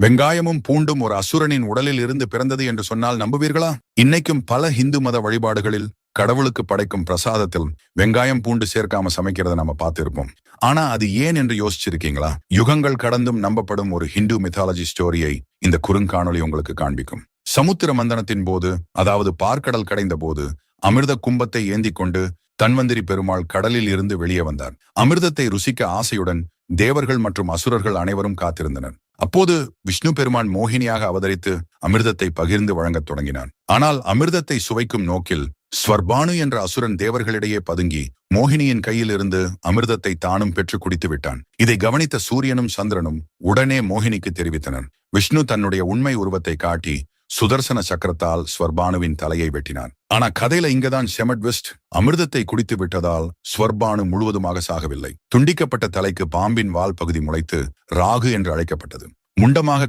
வெங்காயமும் பூண்டும் ஒரு அசுரனின் உடலில் இருந்து பிறந்தது என்று சொன்னால் நம்புவீர்களா? இன்னைக்கும் பல இந்து மத வழிபாடுகளில் கடவுளுக்கு படைக்கும் பிரசாதத்தில் வெங்காயம் பூண்டு சேர்க்காம சமைக்கிறத நம்ம பார்த்திருப்போம். ஆனா அது ஏன் என்று யோசிச்சிருக்கீங்களா? யுகங்கள் கடந்தும் நம்பப்படும் ஒரு ஹிந்து மித்தாலஜி ஸ்டோரியை இந்த குறுங்காணொளி உங்களுக்கு காண்பிக்கும். சமுத்திர மந்தனத்தின் போது அதாவது பார்க்கடல் கடைந்த போது அமிர்த கும்பத்தை ஏந்தி கொண்டு தன்வந்திரி பெருமாள் கடலில் இருந்து வெளியே வந்தார். அமிர்தத்தை ருசிக்க ஆசையுடன் தேவர்கள் மற்றும் அசுரர்கள் அனைவரும் காத்திருந்தனர். அப்போது விஷ்ணு பெருமான் மோகினியாக அவதரித்து அமிர்தத்தை பகிர்ந்து வழங்கத் தொடங்கினான். ஆனால் அமிர்தத்தை சுவைக்கும் நோக்கில் ஸ்வர்பானு என்ற அசுரன் தேவர்களிடையே பதுங்கி மோகினியின் கையிலிருந்து அமிர்தத்தை தானும் பெற்று குடித்து விட்டான். இதை கவனித்த சூரியனும் சந்திரனும் உடனே மோகினிக்கு தெரிவித்தனர். விஷ்ணு தன்னுடைய உண்மை உருவத்தை காட்டி சுதர்சன சக்கரத்தால் ஸ்வர்பானுவின் தலையை வெட்டினான். ஆனா கதையில இங்கதான் செமட்வெஸ்ட் அமிர்தத்தை குடித்து விட்டதால் ஸ்வர்பானு முழுவதுமாக சாகவில்லை. துண்டிக்கப்பட்ட தலைக்கு பாம்பின் வால் பகுதி முளைத்து ராகு என்று அழைக்கப்பட்டது. முண்டமாக